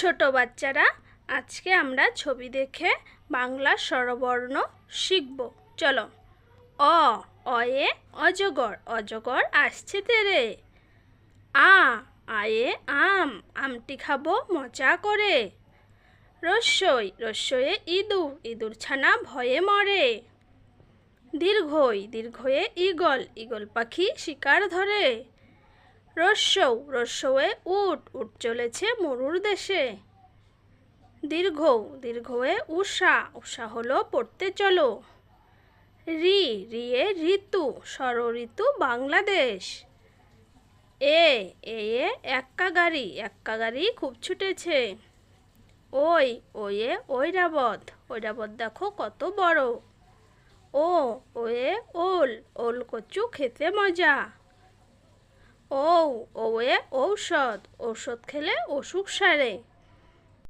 ছোট বাচ্চারা, আজকে আমরা ছবি দেখে বাংলা স্বরবর্ণ শিখব। চলো। অ, অয়ে, অজগর অজগর আসছে তেরে। আ, আয়ে, আম, আমটি খাব মজা করে। রস্যই, রস্যয়ে ইঁদুর ইঁদুর ছানা ভয়ে মরে। দীর্ঘই, দীর্ঘয়ে ঈগল ঈগল পাখি শিকার ধরে। রস্যৌ রস্যয়ে উট উট চলেছে মরুর দেশে। দীর্ঘ, দীর্ঘয়ে উষা উষা হলো পড়তে চলো। রি, রিয়ে ঋতু ষড় ঋতু বাংলাদেশ। এ এ এক্কা গাড়ি এক্কা গাড়ি খুব ছুটেছে। ওই, ওয়ে, ঐরাবত ঐরাবত দেখো কত বড়। ও, ওয়ে, ওল ওল কচু খেতে মজা। ও ওয়ে ঔষধ। ঔষধ খেলে অসুখ সারে।